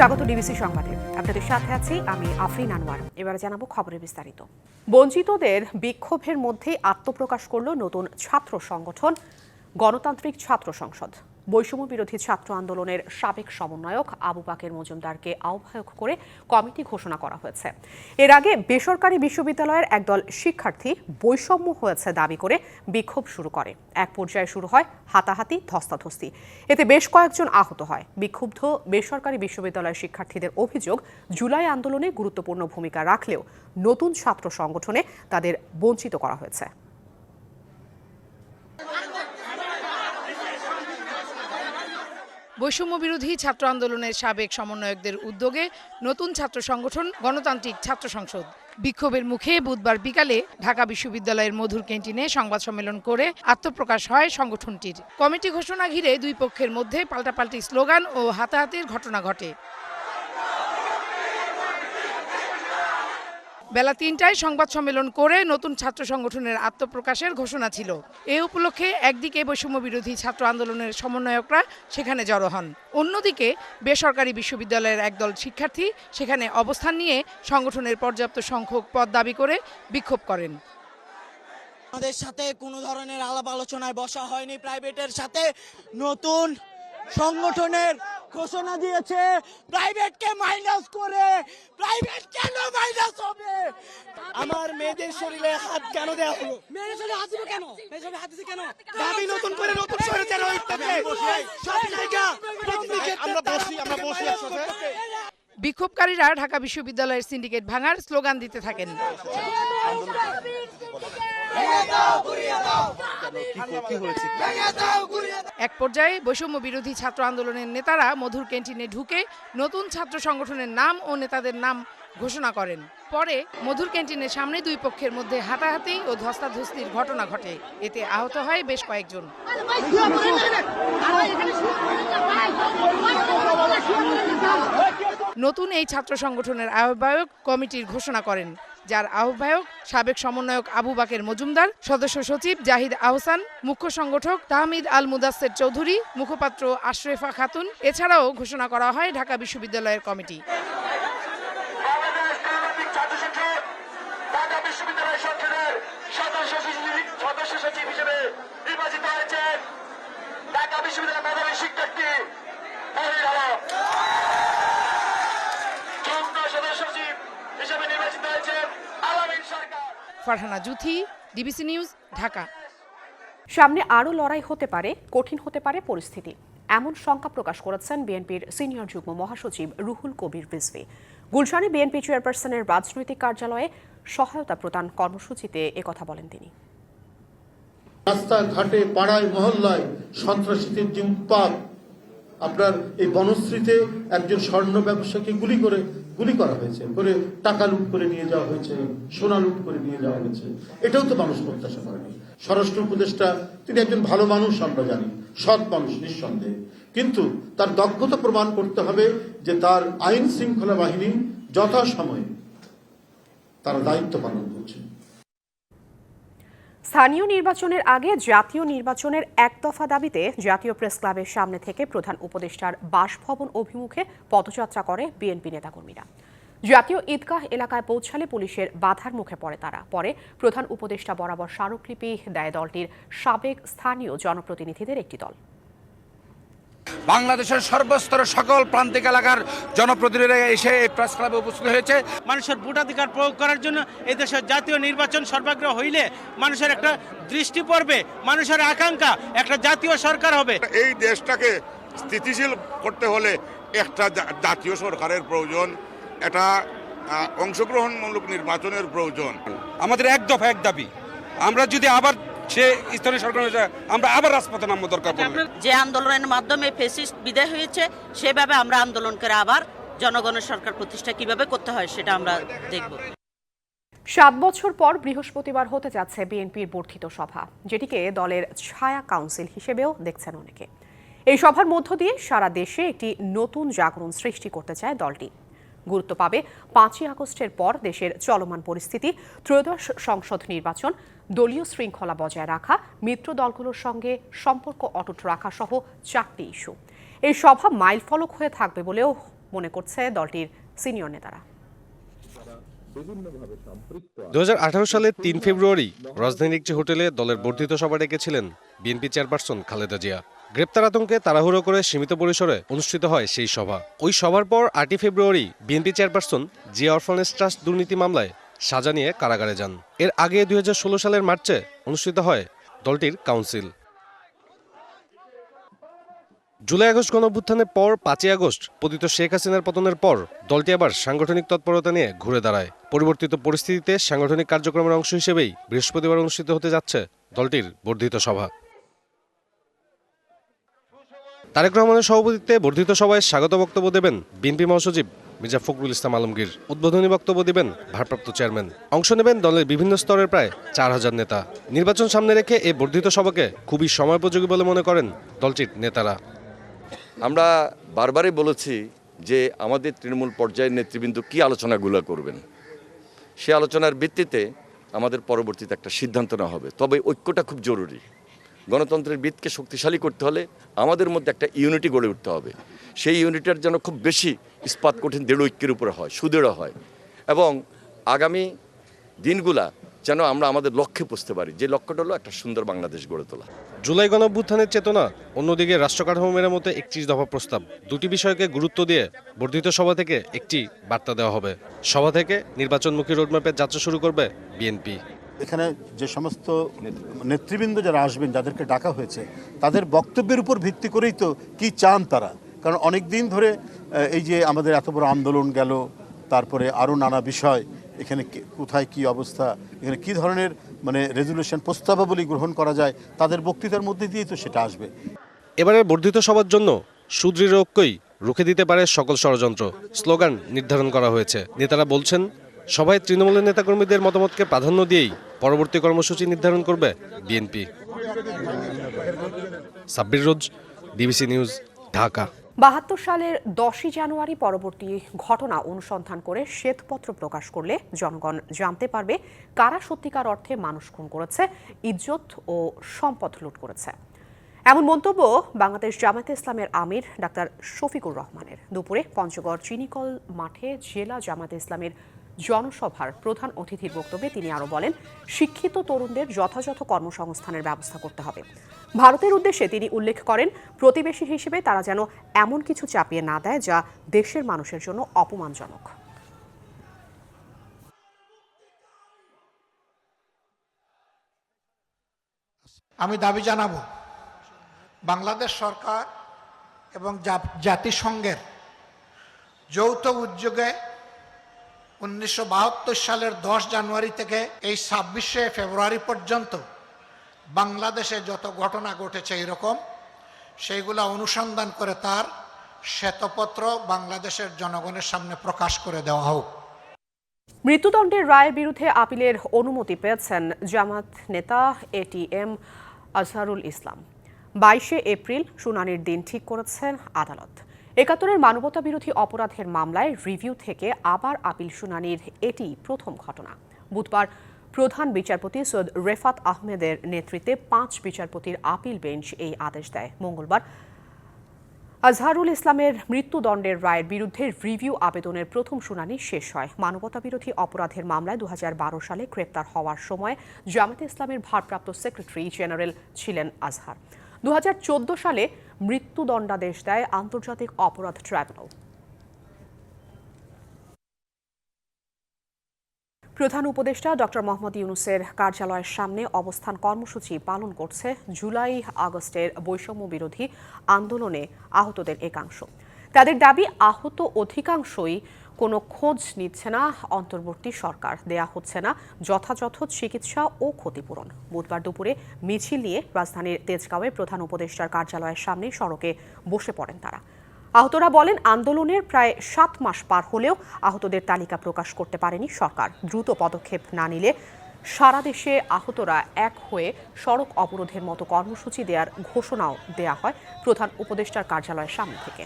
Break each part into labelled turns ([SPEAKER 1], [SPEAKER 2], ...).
[SPEAKER 1] স্বাগত ডিবিসি সংবাদে আপনাদের সাথে আছি আমি আফরিন আনোয়ার এবারে জানাবো খবরের বিস্তারিত বঞ্চিতদের বিক্ষোভের মধ্যে আত্মপ্রকাশ করল নতুন ছাত্র সংগঠন গণতান্ত্রিক ছাত্র সংসদ বৈষম্য বিরোধী ছাত্র আন্দোলনের সাবেক সমন্বয়ক আবু পাকের মজুমদারকে আহ্বায়ক করে কমিটি ঘোষণা করা হয়েছে এর আগে বেসরকারি বিশ্ববিদ্যালয়ের একদল শিক্ষার্থী বৈষম্য হয়েছে দাবি করে বিক্ষোভ শুরু করে এক পর্যায়ে শুরু হয় হাতাহাতি ধস্তাধস্তি এতে বেশ কয়েকজন আহত হয় বিক্ষুব্ধ বেসরকারি বিশ্ববিদ্যালয়ের শিক্ষার্থীদের অভিযোগ জুলাই আন্দোলনে গুরুত্বপূর্ণ ভূমিকা রাখলেও নতুন ছাত্র সংগঠনে তাদের বঞ্চিত করা হয়েছে বৈষম্য বিরোধী ছাত্র আন্দোলনের সাবেক সমন্বয়কদের উদ্যোগে নতুন ছাত্র সংগঠন গণতান্ত্রিক ছাত্র সংসদ বিক্ষোভের মুখে বুধবার বিকালে ঢাকা বিশ্ববিদ্যালয়ের মধুর ক্যান্টিনে সংবাদ সম্মেলন করে আত্মপ্রকাশ হয় সংগঠনটির কমিটি ঘোষণা ঘিরে দুই পক্ষের মধ্যে পাল্টাপাল্টি স্লোগান ও হাতাহাতির ঘটনা ঘটে বেলা তিনটায় সংবাদ সম্মেলন করে নতুন ছাত্র সংগঠনের আত্মপ্রকাশের ঘোষণা ছিল এ উপলক্ষে একদিকে বৈষম্য বিরোধী ছাত্র আন্দোলনের সমন্বয়করা সেখানে জড়ো হন অন্যদিকে বেসরকারি বিশ্ববিদ্যালয়ের একদল শিক্ষার্থী সেখানে অবস্থান নিয়ে সংগঠনের পর্যাপ্ত সংখ্যক পদ দাবি করে বিক্ষোভ করেন
[SPEAKER 2] আমাদের সাথে কোনো ধরনের আলাপ আলোচনায় বসা হয়নি প্রাইভেটের সাথে নতুন সংগঠনের ঘোষণা দিয়েছে প্রাইভেট কে মাইনাস করে প্রাইভেট কেন মাইনাস হবে আমার মেয়েদের শরীরে হাত কেন দেওয়া হলো
[SPEAKER 3] মেয়েদের শরীরে হাত দিবে কেন মেয়েদের হাত দিবে কেন
[SPEAKER 2] দাবি নতুন করে নতুন শরীরে যারা ইত্যাদি সব জায়গা আমরা বসি আমরা বসি একসাথে
[SPEAKER 1] বিক্ষোভকারীরা ঢাকা বিশ্ববিদ্যালয়ের সিন্ডিকেট ভাঙার স্লোগান দিতে থাকেন এক পর্যায়ে বৈষম্য বিরোধী ছাত্র আন্দোলনের নেতারা মধুর ক্যান্টিনে ঢুকে নতুন ছাত্র সংগঠনের নাম ও নেতাদের নাম ঘোষণা করেন পরে মধুর ক্যান্টিনের সামনে দুই পক্ষের মধ্যে হাতাহাতি ও ধস্তাধস্তির ঘটনা ঘটে এতে আহত হয় বেশ কয়েকজন নতুন এই ছাত্র সংগঠনের আহ্বায়ক কমিটির ঘোষণা করেন যার আহ্বায়ক সাবেক সমন্বয়ক আবু বাকের মজুমদার সদস্য সচিব জাহিদ আহসান মুখ্য সংগঠক তাহমিদ আল মুদাসের চৌধুরী মুখপাত্র আশরেফা খাতুন এছাড়াও ঘোষণা করা হয় ঢাকা বিশ্ববিদ্যালয়ের committee Farhana Juthi DBC news Dhaka সামনে আরও লড়াই হতে পারে কঠিন হতে পারে পরিস্থিতি এমন শঙ্কা প্রকাশ করেছেন বিএনপির সিনিয়র যুগ্ম মহাসচিব রুহুল কবির রিজভি গুলশানে বিএনপি চেয়ারপারসনের রাজনৈতিক কার্যালয়ে সহায়তা প্রদান কর্মসূচিতে একথা বলেন তিনি
[SPEAKER 4] রাস্তাঘাটে পাড়ায় মহল্লায় সন্ত্রাসীদের জিম্পাত আপনার এই বনশ্রীতে একজন স্বর্ণ ব্যবসাকে গুলি করে গুলি করা হয়েছে করে টাকা লুট করে নিয়ে যাওয়া হয়েছে সোনা লুট করে নিয়ে যাওয়া হয়েছে এটাও তো মানুষ প্রত্যাশা করেনি স্বরাষ্ট্র উপদেষ্টা তিনি একজন ভালো মানুষ আমরা জানি সৎ মানুষ নিঃসন্দেহে কিন্তু তার দক্ষতা প্রমাণ করতে হবে যে তার আইন শৃঙ্খলা বাহিনী যথাসময়ে তারা দায়িত্ব পালন করছে
[SPEAKER 1] স্থানীয় নির্বাচনের আগে জাতীয় নির্বাচনের একতফা দাবিতে জাতীয় প্রেস ক্লাবের সামনে থেকে প্রধান উপদেষ্টার বাসভবন অভিমুখে পদযাত্রা করে বিএনপি নেতাকর্মীরা জাতীয় ঈদগাহ এলাকায় পৌঁছালে পুলিশের বাধার মুখে পড়ে তারা পরে প্রধান উপদেষ্টা বরাবর স্মারকলিপি দেয় দলটির সাবেক স্থানীয় জনপ্রতিনিধিদের একটি দল
[SPEAKER 5] বাংলাদেশের সর্বস্তর সকল প্রান্তিক এলাকার জনপ্রতিনিধিরা এসে এই প্রেস ক্লাবে উপস্থিত হয়েছে মানুষের ভোটাধিকার প্রয়োগ করার জন্য দেশের জাতীয় নির্বাচন সর্বাগ্রহ হইলে মানুষের একটা দৃষ্টি পড়বে মানুষের আকাঙ্ক্ষা একটা জাতীয় সরকার হবে
[SPEAKER 6] এই দেশটাকে স্থিতিশীল করতে হলে একটা জাতীয় সরকারের প্রয়োজন এটা অংশগ্রহণমূলক নির্বাচনের প্রয়োজন
[SPEAKER 7] আমাদের এক দফা এক দাবি আমরা যদি আবার সে স্থানীয় সরকার আমরা আবার রাজপথে নামবো দরকার আচ্ছা, পড়বে
[SPEAKER 8] যে আন্দোলনের মাধ্যমে ফেসিস্ট বিদায় হয়েছে সেভাবে আমরা আন্দোলন করে আবার জনগণের সরকার প্রতিষ্ঠা কিভাবে করতে হয় সেটা আমরা দেখব
[SPEAKER 1] সাত বছর পর বৃহস্পতিবার হতে যাচ্ছে বিএনপির বর্ধিত সভা যেটিকে দলের ছায়া কাউন্সিল হিসেবেও দেখছেন অনেকে এই সভার মধ্য দিয়ে সারা দেশে একটি নতুন জাগরণ সৃষ্টি করতে চায় দলটি গুরুত্ব পাবে পাঁচই আগস্টের পর দেশের চলমান পরিস্থিতি ত্রয়োদশ সংসদ নির্বাচন দলীয় শৃঙ্খলা বজায় রাখা মিত্র দলগুলোর সঙ্গে সম্পর্ক অটুট রাখা সহ চারটি ইস্যু এই সভা মাইলফলক হয়ে থাকবে বলেও মনে করছে দলটির সিনিয়র নেতারা
[SPEAKER 9] দু হাজার সালের তিন ফেব্রুয়ারি রাজধানীর একটি হোটেলে দলের বর্ধিত সভা ডেকেছিলেন বিএনপি চেয়ারপারসন খালেদা জিয়া গ্রেপ্তার আতঙ্কে তাড়াহুড়ো করে সীমিত পরিসরে অনুষ্ঠিত হয় সেই সভা ওই সভার পর আটই February BNP chairperson Zia orphanage trust দুর্নীতি মামলায় সাজা নিয়ে কারাগারে যান এর আগে দুই সালের মার্চে অনুষ্ঠিত হয় দলটির কাউন্সিল জুলাই আগস্ট গণভ্যুত্থানের পর পাঁচই আগস্ট পতিত শেখ হাসিনার পতনের পর দলটি আবার সাংগঠনিক তৎপরতা নিয়ে ঘুরে দাঁড়ায় পরিবর্তিত পরিস্থিতিতে সাংগঠনিক কার্যক্রমের অংশ হিসেবেই বৃহস্পতিবার অনুষ্ঠিত হতে যাচ্ছে দলটির বর্ধিত সভা তারেক রহমানের সভাপতিত্বে বর্ধিত সভায় স্বাগত বক্তব্য দেবেন বিএনপি মহাসচিব মির্জা ফখরুল ইসলাম আলমগীর উদ্বোধনী বক্তব্য দেবেন ভারপ্রাপ্ত চেয়ারম্যান অংশ নেবেন দলের বিভিন্ন স্তরের প্রায় চার হাজার নেতা নির্বাচন সামনে রেখে এ বর্ধিত সভাকে খুবই সময়োপযোগী বলে মনে করেন দলটির নেতারা
[SPEAKER 10] আমরা বারবারই বলেছি যে আমাদের তৃণমূল পর্যায়ের নেতৃবৃন্দ কী আলোচনাগুলো করবেন সে আলোচনার ভিত্তিতে আমাদের পরবর্তীতে একটা সিদ্ধান্ত নেওয়া হবে তবে ঐক্যটা খুব জরুরি গণতন্ত্রের বিদকে শক্তিশালী করতে হলে আমাদের মধ্যে একটা ইউনিটি গড়ে উঠতে হবে সেই ইউনিটের যেন খুব বেশি ইস্পাত কঠিন দৃঢ় ঐক্যের উপরে হয় সুদৃঢ় হয় এবং আগামী দিনগুলা যেন আমরা আমাদের লক্ষ্যে পুষতে পারি যে লক্ষ্যটা হলো একটা সুন্দর বাংলাদেশ গড়ে তোলা
[SPEAKER 9] জুলাই গণভ্যুত্থানের চেতনা অন্যদিকে রাষ্ট্রকাঠামো মেরামতে একত্রিশ দফা প্রস্তাব দুটি বিষয়কে গুরুত্ব দিয়ে বর্ধিত সভা থেকে একটি বার্তা দেওয়া হবে সভা থেকে নির্বাচনমুখী রোডম্যাপের যাত্রা শুরু করবে বিএনপি
[SPEAKER 11] এখানে যে সমস্ত নেতৃবৃন্দ যারা আসবেন যাদেরকে ডাকা হয়েছে তাদের বক্তব্যের উপর ভিত্তি করেই তো কি চান তারা কারণ অনেক দিন ধরে এই যে আমাদের এত বড় আন্দোলন গেল তারপরে আরও নানা বিষয় এখানে কোথায় কি অবস্থা এখানে কি ধরনের মানে রেজুলেশন প্রস্তাবাবলী গ্রহণ করা যায় তাদের বক্তৃতার মধ্যে দিয়েই তো সেটা আসবে
[SPEAKER 9] এবারে বর্ধিত সবার জন্য সুদৃঢ় ঐক্যই রুখে দিতে পারে সকল ষড়যন্ত্র স্লোগান নির্ধারণ করা হয়েছে নেতারা বলছেন সবাই তৃণমূলের নেতাকর্মীদের মতামতকে প্রাধান্য দিয়েই পরবর্তী কর্মসূচি নির্ধারণ করবে BNP Sabbir Rose DBC news Dhaka
[SPEAKER 1] বাহাত্তর সালের দশই জানুয়ারি পরবর্তী ঘটনা অনুসন্ধান করে শ্বেতপত্র প্রকাশ করলে জনগণ জানতে পারবে কারা সত্যিকার অর্থে মানুষ খুন করেছে ইজ্জত ও সম্পদ লুট করেছে এমন মন্তব্য বাংলাদেশ জামাতে ইসলামের আমির ডাক্তার শফিকুর রহমানের দুপুরে পঞ্চগড় চিনিকল মাঠে জেলা জামাতে ইসলামের জনসভার প্রধান অতিথির বক্তব্যে তিনি আরও বলেন শিক্ষিত তরুণদের যথাযথ কর্মসংস্থানের ব্যবস্থা করতে হবে ভারতের উদ্দেশ্যে তিনি উল্লেখ করেন প্রতিবেশী হিসেবে তারা যেন এমন কিছু চাপিয়ে না দেয় যা দেশের মানুষের জন্য অপমানজনক
[SPEAKER 12] আমি দাবি জানাব বাংলাদেশ সরকার এবং জাতিসংঘের যৌথ উদ্যোগে উনিশশো সালের দশ জানুয়ারি থেকে এই ছাব্বিশে ফেব্রুয়ারি পর্যন্ত বাংলাদেশে যত ঘটনা ঘটেছে এরকম সেইগুলা অনুসন্ধান করে তার শ্বেতপত্র বাংলাদেশের জনগণের সামনে প্রকাশ করে দেওয়া হোক
[SPEAKER 1] মৃত্যুদণ্ডের রায়ের বিরুদ্ধে আপিলের অনুমতি পেয়েছেন জামাত নেতা এটিএম আজহারুল ইসলাম বাইশে এপ্রিল শুনানির দিন ঠিক করেছেন আদালত একাত্তরের মানবতা বিরোধী অপরাধের মামলায় রিভিউ থেকে আবার আপিল শুনানির এটি প্রথম ঘটনা বুধবার প্রধান বিচারপতি সৈয়দ রেফাত আহমেদের নেতৃত্বে পাঁচ বিচারপতির আপিল বেঞ্চ এই আদেশ দেয় মঙ্গলবার আজহারুল ইসলামের মৃত্যুদণ্ডের রায়ের বিরুদ্ধে রিভিউ আবেদনের প্রথম শুনানি শেষ হয় মানবতা বিরোধী অপরাধের মামলায় দু সালে গ্রেপ্তার হওয়ার সময় জামাতে ইসলামের ভারপ্রাপ্ত সেক্রেটারি জেনারেল ছিলেন আজহার দু সালে মৃত্যুদণ্ডাদেশ দেয় আন্তর্জাতিক অপরাধ ট্রাইব্যুনাল প্রধান উপদেষ্টা ডক্টর মোহাম্মদ ইউনুসের কার্যালয়ের সামনে অবস্থান কর্মসূচি পালন করছে জুলাই আগস্টের বৈষম্য বিরোধী আন্দোলনে আহতদের একাংশ তাদের দাবি আহত অধিকাংশই কোনো খোঁজ নিচ্ছে না অন্তর্বর্তী সরকার দেয়া হচ্ছে না যথাযথ চিকিৎসা ও ক্ষতিপূরণ বুধবার দুপুরে মিছিল নিয়ে রাজধানীর তেজগাঁওয়ে প্রধান উপদেষ্টার কার্যালয়ের সামনে সড়কে বসে পড়েন তারা আহতরা বলেন আন্দোলনের প্রায় সাত মাস পার হলেও আহতদের তালিকা প্রকাশ করতে পারেনি সরকার দ্রুত পদক্ষেপ না নিলে সারা দেশে আহতরা এক হয়ে সড়ক অবরোধের মতো কর্মসূচি দেওয়ার ঘোষণাও দেয়া হয় প্রধান উপদেষ্টার কার্যালয়ের সামনে থেকে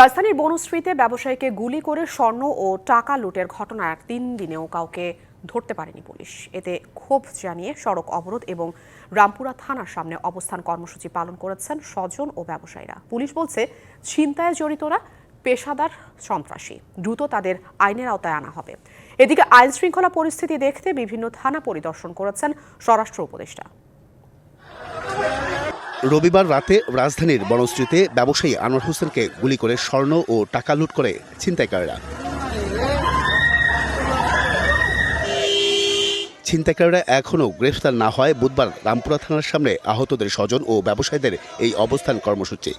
[SPEAKER 1] রাজধানীর বনশ্রীতে ব্যবসায়ীকে গুলি করে স্বর্ণ ও টাকা লুটের ঘটনায় তিন দিনেও কাউকে ধরতে পারেনি পুলিশ এতে ক্ষোভ জানিয়ে সড়ক অবরোধ এবং রামপুরা থানার সামনে অবস্থান কর্মসূচি পালন করেছেন স্বজন ও ব্যবসায়ীরা পুলিশ বলছে ছিনতায় জড়িতরা পেশাদার সন্ত্রাসী দ্রুত তাদের আইনের আওতায় আনা হবে এদিকে আইন শৃঙ্খলা পরিস্থিতি দেখতে বিভিন্ন থানা পরিদর্শন করেছেন স্বরাষ্ট্র উপদেষ্টা
[SPEAKER 13] রবিবার রাতে রাজধানীর বনশ্রীতে ব্যবসায়ী আনোয়ার হোসেনকে গুলি করে স্বর্ণ ও টাকা লুট করে ছিনতাইকারীরা ছিনতাইকারীরা এখনও গ্রেফতার না হয় বুধবার রামপুরা থানার সামনে আহতদের স্বজন ও ব্যবসায়ীদের এই অবস্থান কর্মসূচি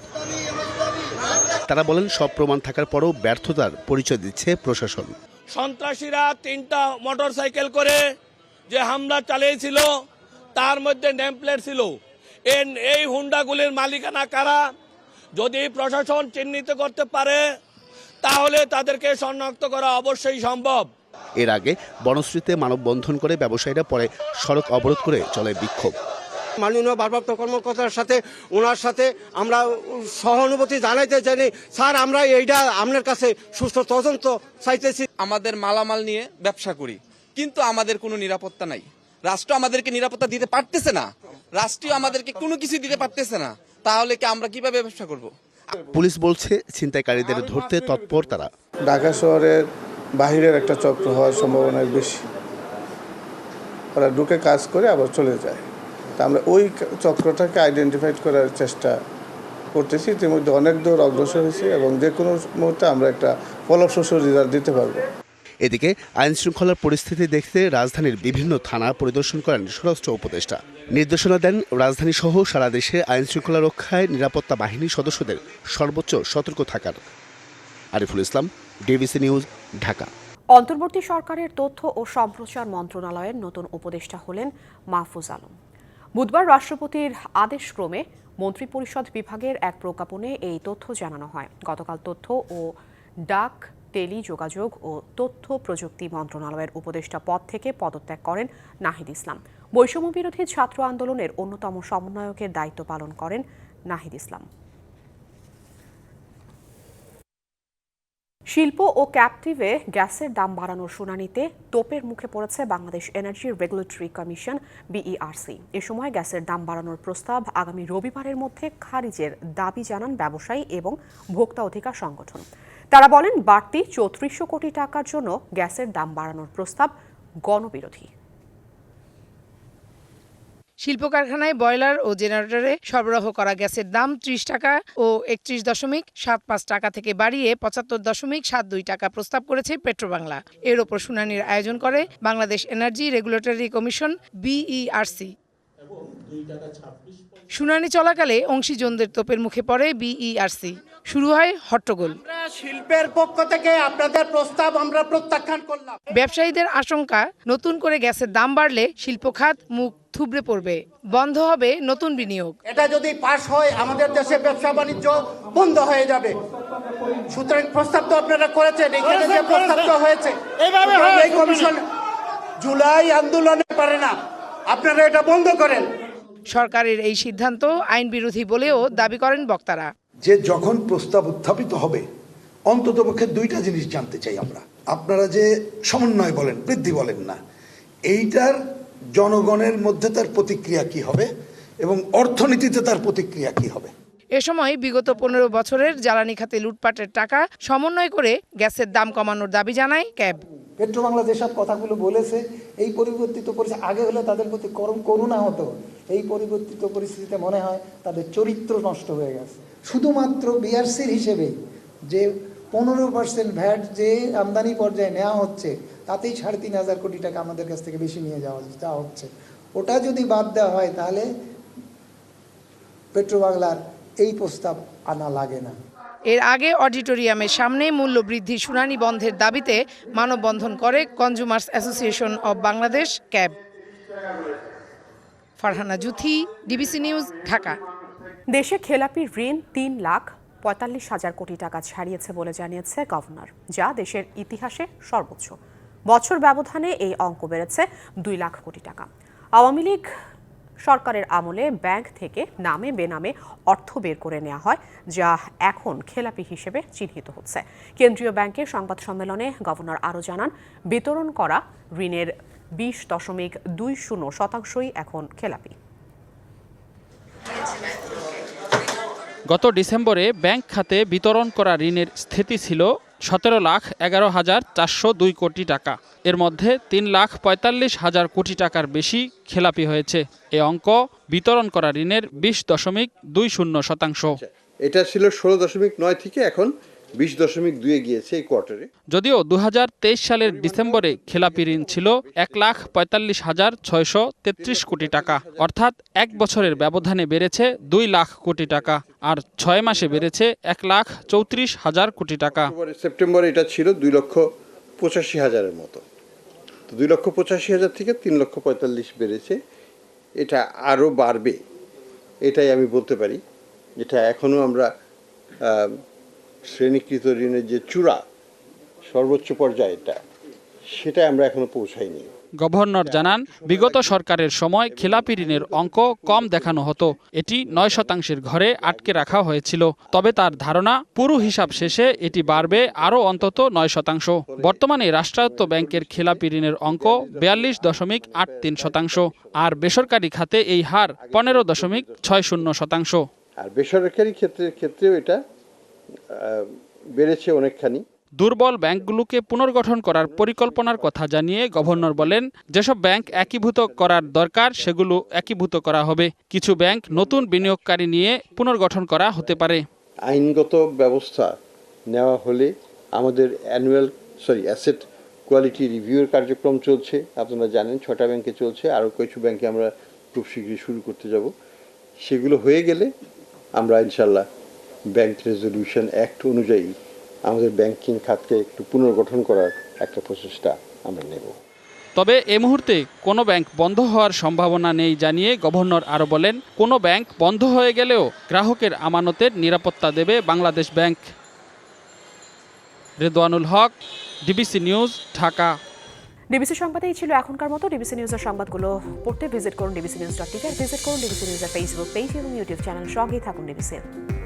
[SPEAKER 13] তারা বলেন সব প্রমাণ থাকার পরও ব্যর্থতার পরিচয় দিচ্ছে প্রশাসন
[SPEAKER 14] সন্ত্রাসীরা তিনটা মোটরসাইকেল করে যে হামলা চালিয়েছিল তার মধ্যে নেমপ্লেট ছিল এই হুন্ডাগুলির মালিকানা কারা যদি প্রশাসন চিহ্নিত করতে পারে তাহলে তাদেরকে শনাক্ত করা অবশ্যই সম্ভব
[SPEAKER 13] এর আগে বনশ্রীতে মানববন্ধন করে ব্যবসায়ীরা পরে সড়ক অবরোধ করে চলে বিক্ষোভ
[SPEAKER 15] মাননীয় ভারপ্রাপ্ত কর্মকর্তার সাথে ওনার সাথে আমরা সহানুভূতি জানাইতে চাই স্যার আমরা এইটা আপনার কাছে সুস্থ তদন্ত চাইতেছি
[SPEAKER 16] আমাদের মালামাল নিয়ে ব্যবসা করি কিন্তু আমাদের কোনো নিরাপত্তা নাই রাষ্ট্র আমাদেরকে নিরাপত্তা দিতে পারতেছে না রাষ্ট্রীয় আমাদেরকে কোনো কিছু দিতে পারতেছে না তাহলে কি আমরা কিভাবে ব্যবসা করব
[SPEAKER 13] পুলিশ বলছে ছিনতাইকারীদের ধরতে তৎপর তারা
[SPEAKER 17] ঢাকা শহরের বাহিরের একটা চক্র হওয়ার সম্ভাবনা বেশি ওরা ঢুকে কাজ করে আবার চলে যায় তা আমরা ওই চক্রটাকে আইডেন্টিফাই করার চেষ্টা করতেছি ইতিমধ্যে অনেক দূর অগ্রসর হয়েছে এবং যে কোনো মুহূর্তে আমরা একটা ফলপ্রসূ রেজাল্ট দিতে পারবো
[SPEAKER 13] এদিকে আইন শৃঙ্খলার পরিস্থিতি দেখতে রাজধানীর বিভিন্ন থানা পরিদর্শন করেন স্বরাষ্ট্র উপদেষ্টা নির্দেশনা দেন রাজধানী সহ সারা দেশে আইন শৃঙ্খলা রক্ষায় নিরাপত্তা বাহিনীর সদস্যদের সর্বোচ্চ সতর্ক থাকার আরিফুল ইসলাম ডিবিসি নিউজ ঢাকা
[SPEAKER 1] অন্তর্বর্তী সরকারের তথ্য ও সম্প্রচার মন্ত্রণালয়ের নতুন উপদেষ্টা হলেন মাহফুজ আলম বুধবার রাষ্ট্রপতির আদেশক্রমে মন্ত্রিপরিষদ বিভাগের এক প্রজ্ঞাপনে এই তথ্য জানানো হয় গতকাল তথ্য ও ডাক টেলি যোগাযোগ ও তথ্য প্রযুক্তি মন্ত্রণালয়ের উপদেষ্টা পদ থেকে পদত্যাগ করেন নাহিদ ইসলাম বৈষম্য বিরোধী ছাত্র আন্দোলনের অন্যতম সমন্বয়কের দায়িত্ব পালন করেন নাহিদ ইসলাম শিল্প ও ক্যাপটিভে গ্যাসের দাম বাড়ানোর শুনানিতে তোপের মুখে পড়েছে Bangladesh energy regulatory commission BERC এ সময় গ্যাসের দাম বাড়ানোর প্রস্তাব আগামী রবিবারের মধ্যে খারিজের দাবি জানান ব্যবসায়ী এবং ভোক্তা অধিকার সংগঠন তারা বলেন বাড়তি চৌত্রিশশো কোটি টাকার জন্য গ্যাসের দাম বাড়ানোর প্রস্তাব গণবিরোধী শিল্প কারখানায় ও জেনারেটরে সরবরাহ করা গ্যাসের দাম ত্রিশ টাকা ও একত্রিশ দশমিক সাত পাঁচ টাকা থেকে বাড়িয়ে পঁচাত্তর দশমিক সাত দুই টাকা প্রস্তাব করেছে পেট্রোবাংলা এর ওপর শুনানির আয়োজন করে Bangladesh energy regulatory commission BERC শুনানি চলাকালে অংশীজনদের তোপের মুখে পড়ে বিইআরসি শুরু হয় হট্টগোল
[SPEAKER 18] শিল্পের পক্ষ থেকে আপনাদের প্রস্তাব আমরা প্রত্যাখ্যান করলাম
[SPEAKER 1] ব্যবসায়ীদের আশঙ্কা নতুন করে গ্যাসের দাম বাড়লে শিল্পখাত মুখ থুবড়ে পড়বে বন্ধ হবে নতুন বিনিয়োগ
[SPEAKER 18] এটা যদি পাশ হয় আমাদের দেশে ব্যবসা বাণিজ্য বন্ধ হয়ে যাবে সুতরাং প্রস্তাব তো আপনারা করেছেন এখানে যে প্রস্তাব তো হয়েছে এই কমিশন জুলাই আন্দোলনে পারে না আপনারা এটা বন্ধ করেন
[SPEAKER 1] সরকারের এই সিদ্ধান্ত আইন বিরোধী বলেও দাবি করেন বক্তারা
[SPEAKER 19] যে যখন প্রস্তাব উত্থাপিত হবে পক্ষে দুইটা জিনিস জানতে চাই আমরা আপনারা যে সমন্বয় বলেন বৃদ্ধি বলেন না এইটার জনগণের মধ্যে তার প্রতিক্রিয়া কি হবে এবং অর্থনীতিতে তার প্রতিক্রিয়া কি হবে
[SPEAKER 1] এ সময় বিগত পনেরো বছরের জ্বালানি খাতে লুটপাটের টাকা সমন্বয় করে গ্যাসের দাম কমানোর দাবি জানায় ক্যাব
[SPEAKER 20] পেট্রো বাংলা যেসব কথাগুলো বলেছে এই পরিবর্তিত পরিস্থিতি আগে হলে তাদের প্রতি করম করুণা হতো এই পরিবর্তিত পরিস্থিতিতে মনে হয় তাদের চরিত্র নষ্ট হয়ে গেছে শুধুমাত্র বিআরসির হিসেবে যে পনেরো পার্সেন্ট ভ্যাট যে আমদানি পর্যায়ে নেওয়া হচ্ছে তাতেই সাড়ে তিন হাজার কোটি টাকা আমাদের কাছ থেকে বেশি নিয়ে যাওয়া তা হচ্ছে ওটা যদি বাদ দেওয়া হয় তাহলে পেট্রোবাংলার এই প্রস্তাব আনা লাগে না
[SPEAKER 1] এর আগে অডিটোরিয়ামের সামনে বৃদ্ধি শুনানি বন্ধের দাবিতে মানববন্ধন করে consumers association of Bangladesh CAB Farhana Juthi DBC news Dhaka দেশে খেলাপি ঋণ তিন লাখ পঁয়তাল্লিশ হাজার কোটি টাকা ছাড়িয়েছে বলে জানিয়েছে গভর্নর যা দেশের ইতিহাসে সর্বোচ্চ বছর ব্যবধানে এই অঙ্ক বেড়েছে দুই লাখ কোটি টাকা আওয়ামী লীগ সরকারের আমলে ব্যাংক থেকে নামে বেনামে অর্থ বের করে নেওয়া হয় যা এখন খেলাপি হিসেবে চিহ্নিত হচ্ছে কেন্দ্রীয় ব্যাংকের সংবাদ সম্মেলনে গভর্নর আরও জানান বিতরণ করা ঋণের বিশ দশমিক দুই শূন্য শতাংশই এখন খেলাপি
[SPEAKER 21] গত ডিসেম্বরে ব্যাংক খাতে বিতরণ করা ঋণের স্থিতি ছিল সতেরো লাখ এগারো হাজার চারশো দুই কোটি টাকা এর মধ্যে তিন লাখ পঁয়তাল্লিশ হাজার কোটি টাকার বেশি খেলাপি হয়েছে এ অঙ্ক বিতরণ করা ঋণের বিশ দশমিক দুই শূন্য শতাংশ আচ্ছা,
[SPEAKER 22] এটা ছিল ষোলো দশমিক নয় থেকে এখন বিশ দশমিক দুয়ে গিয়েছে এই কোয়ার্টারে
[SPEAKER 21] যদিও দু সালের ডিসেম্বরে খেলাপি ঋণ ছিল এক লাখ পঁয়তাল্লিশ হাজার ছয়শো তেত্রিশ কোটি টাকা অর্থাৎ এক বছরের ব্যবধানে বেড়েছে দুই লাখ কোটি টাকা আর ছয় মাসে বেড়েছে এক লাখ চৌত্রিশ হাজার কোটি টাকা
[SPEAKER 22] সেপ্টেম্বরে এটা ছিল দুই লক্ষ পঁচাশি হাজারের মতো তো দুই লক্ষ পঁচাশি হাজার থেকে তিন লক্ষ পঁয়তাল্লিশ বেড়েছে এটা আরও বাড়বে এটাই আমি বলতে পারি এটা এখনও আমরা শ্রেণীকৃত ঋণের যে চূড়া সর্বোচ্চ পর্যায়ে এটা সেটা আমরা এখনো পৌঁছাইনি
[SPEAKER 21] গভর্নর জানান বিগত সরকারের সময় খেলাপি ঋণের অঙ্ক কম দেখানো হতো এটি নয় শতাংশের ঘরে আটকে রাখা হয়েছিল তবে তার ধারণা পুরো হিসাব শেষে এটি বাড়বে আরও অন্তত নয় শতাংশ বর্তমানে রাষ্ট্রায়ত্ত ব্যাংকের খেলাপি ঋণের অঙ্ক বিয়াল্লিশ দশমিক আট তিন শতাংশ আর বেসরকারি খাতে এই হার পনেরো দশমিক ছয় শূন্য শতাংশ
[SPEAKER 22] আর বেসরকারি ক্ষেত্রে ক্ষেত্রেও এটা বেড়েছে অনেকখানি
[SPEAKER 21] দুর্বল ব্যাংকগুলোকে পুনর্গঠন করার পরিকল্পনার কথা জানিয়ে গভর্নর বলেন যেসব ব্যাংক একীভূত করার দরকার সেগুলো একীভূত করা হবে কিছু ব্যাংক নতুন বিনিয়োগকারী নিয়ে পুনর্গঠন করা হতে পারে আইনগত ব্যবস্থা নেওয়া হলে আমাদের অ্যানুয়াল সরি অ্যাসেট কোয়ালিটি রিভিউর কার্যক্রম চলছে আপনারা জানেন ছটা ব্যাংকে চলছে আরও কিছু ব্যাংকে আমরা খুব শীঘ্রই শুরু করতে যাব সেগুলো হয়ে গেলে আমরা ইনশাল্লাহ ব্যাংক রেজলিউশন অ্যাক্ট অনুযায়ী আমাদের ব্যাংকিং খাতকে একটু পুনর্গঠন করার একটা প্রচেষ্টা আমরা নেব তবে এ মুহূর্তে কোনো ব্যাংক বন্ধ হওয়ার সম্ভাবনা নেই জানিয়ে গভর্নর আরও বলেন কোনো ব্যাংক বন্ধ হয়ে গেলেও গ্রাহকের আমানতের নিরাপত্তা দেবে Bangladesh bank Redwanul Haque DBC news Dhaka DBC সংবাদে এই ছিল এখনকার মতো ডিবিসি নিউজের সংবাদগুলো পড়তে ভিজিট করুন DBC news dot TV visit করুন ডিবিসি নিউজের ফেসবুক পেজ এবং ইউটিউব চ্যানেল সঙ্গেই থাকুন ডিবিসি